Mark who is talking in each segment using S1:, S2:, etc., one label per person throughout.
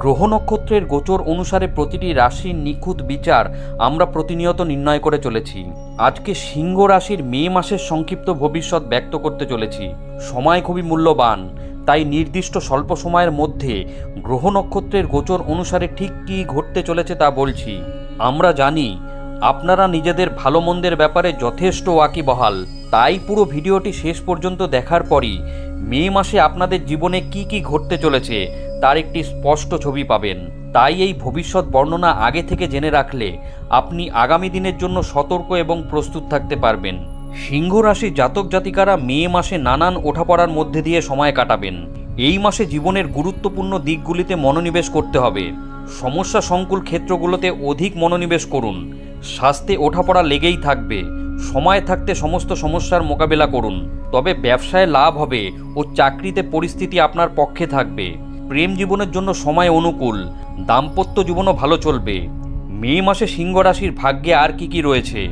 S1: গ্রহ নক্ষত্রের গোচর অনুসারে প্রতিটি রাশির নিখুঁত বিচার আমরা প্রতিনিয়ত নির্ণয় করে চলেছি। আজকে সিংহ রাশির মে মাসের সংক্ষিপ্ত ভবিষ্যৎ ব্যক্ত করতে চলেছি। সময় খুবই মূল্যবান, তাই নির্দিষ্ট স্বল্প সময়ের মধ্যে গ্রহ নক্ষত্রের গোচর অনুসারে ঠিক কী ঘটতে চলেছে তা বলছি। আমরা জানি, আপনারা নিজেদের ভালো মন্দের ব্যাপারে যথেষ্ট ওয়াকিবহাল। তাই পুরো ভিডিওটি শেষ পর্যন্ত দেখার পরই মে মাসে আপনাদের জীবনে কি কি ঘটতে চলেছে তার একটি স্পষ্ট ছবি পাবেন। তাই এই ভবিষ্যৎ বর্ণনা আগে থেকে জেনে রাখলে আপনি আগামী দিনের জন্য সতর্ক এবং প্রস্তুত থাকতে পারবেন। সিংহ রাশি জাতক জাতিকারা মে মাসে নানান ওঠাপড়ার মধ্যে দিয়ে সময় কাটাবেন। এই মাসে জীবনের গুরুত্বপূর্ণ দিকগুলিতে মনোনিবেশ করতে হবে। সমস্যা সংকুল ক্ষেত্রগুলোতে অধিক মনোনিবেশ করুন। স্বাস্থ্যে ওঠাপড়া লেগেই থাকবে। সময় থাকতে সমস্ত সমস্যার মোকাবেলা করুন। তবে ব্যবসায় লাভ হবে ও চাকরিতে পরিস্থিতি আপনার পক্ষে থাকবে। প্রেম জীবনের জন্য সময় অনুকূল, দাম্পত্য জীবনও ভালো চলবে। মে মাসে সিংহ রাশির ভাগ্যে আর কি কি রয়েছে?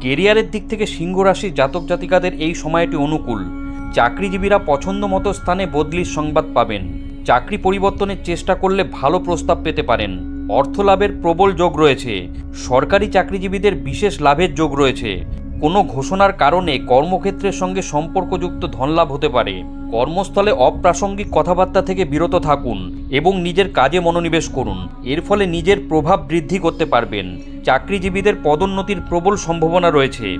S1: কেরিয়ারের দিক থেকে সিংহ রাশির জাতক জাতিকাদের এই সময়টি অনুকূল। চাকরিজীবীরা পছন্দ মতো স্থানে বদলির সংবাদ পাবেন। চাকরি পরিবর্তনের চেষ্টা করলে ভালো প্রস্তাব পেতে পারেন। অর্থ লাভের প্রবল যোগ রয়েছে। সরকারি চাকরিজীবীদের বিশেষ লাভের যোগ রয়েছে। কোনো ঘোষণার কারণে কর্মক্ষেত্রের সঙ্গে সম্পর্কযুক্ত ধনলাভ হতে পারে। কর্মস্থলে অপ্রাসঙ্গিক কথাবার্তা থেকে বিরত থাকুন এবং নিজের কাজে মনোনিবেশ করুন। এর ফলে নিজের প্রভাব বৃদ্ধি করতে পারবেন। চাকরিজীবীদের পদোন্নতির প্রবল সম্ভাবনা রয়েছে।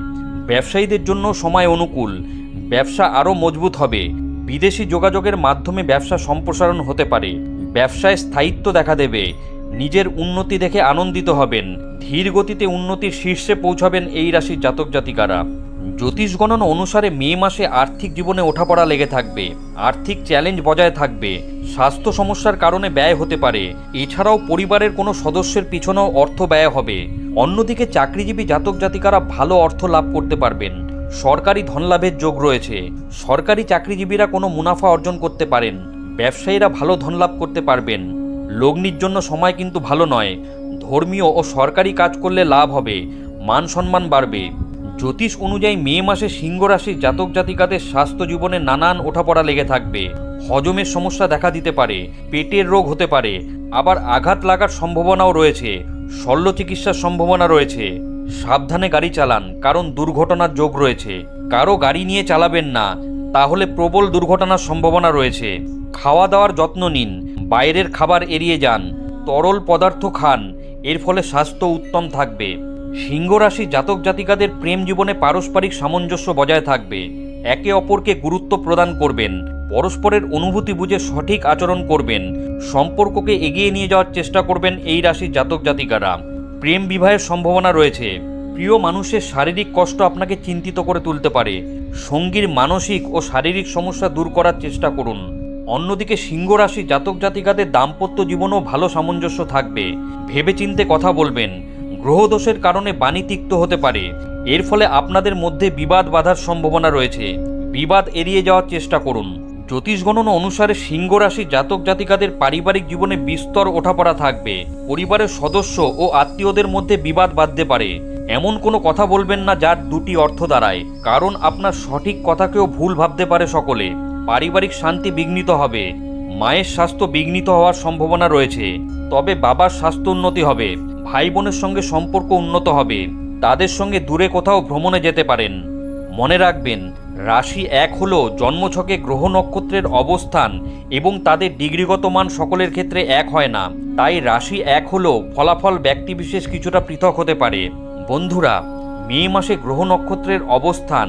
S1: ব্যবসায়ীদের জন্য সময় অনুকূল। ব্যবসা আরও মজবুত হবে। বিদেশি যোগাযোগের মাধ্যমে ব্যবসা সম্প্রসারণ হতে পারে। ব্যবসায় স্থায়িত্ব দেখা দেবে। নিজের উন্নতি দেখে আনন্দিত হবেন। ধীর গতিতে উন্নতির শীর্ষে পৌঁছাবেন এই রাশির জাতক জাতিকারা। জ্যোতিষ গণনা অনুসারে মে মাসে আর্থিক জীবনে ওঠাপড়া লেগে থাকবে, আর্থিক চ্যালেঞ্জ বজায় থাকবে, স্বাস্থ্য সমস্যার কারণে ব্যয় হতে পারে। এছাড়াও পরিবারের কোনো সদস্যের পিছনেও অর্থ ব্যয় হবে। অন্যদিকে চাকরিজীবী জাতক জাতিকারা ভালো অর্থ লাভ করতে পারবেন। সরকারি ধনলাভের যোগ রয়েছে। সরকারি চাকরিজীবীরা কোনো মুনাফা অর্জন করতে পারেন। ব্যবসায়ীরা ভালো ধনলাভ করতে পারবেন। লগ্নির জন্য সময় কিন্তু ভালো নয়। ধর্মীয় ও সরকারি কাজ করলে লাভ হবে, মান সম্মান বাড়বে। জ্যোতিষ অনুযায়ী মে মাসে সিংহ রাশির জাতক জাতিকাদের স্বাস্থ্য জীবনে নানান ওঠাপড়া লেগে থাকবে। হজমের সমস্যা দেখা দিতে পারে, পেটের রোগ হতে পারে, আবার আঘাত লাগার সম্ভাবনাও রয়েছে, শল্য চিকিৎসার সম্ভাবনা রয়েছে। সাবধানে গাড়ি চালান, কারণ দুর্ঘটনার যোগ রয়েছে। কারও গাড়ি নিয়ে চালাবেন না, তাহলে প্রবল দুর্ঘটনার সম্ভাবনা রয়েছে। খাওয়া দাওয়ার যত্ন নিন বাইরের খাবার এড়িয়ে যান, তরল পদার্থ খান, এর ফলে স্বাস্থ্য উত্তম থাকবে। সিংহ রাশি জাতক জাতিকাদের প্রেম জীবনে পারস্পরিক সামঞ্জস্য বজায় থাকবে, একে অপরকে গুরুত্ব প্রদান করবেন, পরস্পরের অনুভূতি বুঝে সঠিক আচরণ করবেন, সম্পর্ককে এগিয়ে নিয়ে যাওয়ার চেষ্টা করবেন এই রাশির জাতক জাতিকারা। প্রেম বিবাহের সম্ভাবনা রয়েছে। প্রিয় মানুষের শারীরিক কষ্ট আপনাকে চিন্তিত করে তুলতে পারে। সঙ্গীর মানসিক ও শারীরিক সমস্যা দূর করার চেষ্টা করুন। অন্যদিকে সিংহ রাশি জাতক জাতিকাদের দাম্পত্য জীবনও ভালো সামঞ্জস্য থাকবে। ভেবেচিন্তে কথা বলবেন গ্রহদোষের কারণে বাণী তিক্ত হতে পারে। এর ফলে আপনাদের মধ্যে বিবাদ বাধার সম্ভাবনা রয়েছে। বিবাদ এড়িয়ে যাওয়ার চেষ্টা করুন। জ্যোতিষ গণনা অনুসারে সিংহ রাশি জাতক জাতিকাদের পারিবারিক জীবনে বিস্তর ওঠাপড়া থাকবে। পরিবারের সদস্য ও আত্মীয়দের মধ্যে বিবাদ বাঁধতে পারে। এমন কোনো কথা বলবেন না যার দুটি অর্থ দাঁড়ায়। কারণ আপনার সঠিক কথাকেও ভুল ভাবতে পারে সকলে। পারিবারিক শান্তি বিঘ্নিত হবে, মায়ের স্বাস্থ্য বিঘ্নিত হওয়ার সম্ভাবনা রয়েছে। তবে বাবার স্বাস্থ্য উন্নতি হবে ভাই বোনের সঙ্গে সম্পর্ক উন্নত হবে, তাদের সঙ্গে দূরে কোথাও ভ্রমণে যেতে পারেন। মনে রাখবেন, রাশি এক হল জন্মছকে গ্রহ নক্ষত্রের অবস্থান এবং তাদের ডিগ্রিগত মান সকলের ক্ষেত্রে এক হয় না। তাই রাশি এক হল ফলাফল ব্যক্তিবিশেষ কিছুটা পৃথক হতে পারে। বন্ধুরা, মে মাসে গ্রহ নক্ষত্রের অবস্থান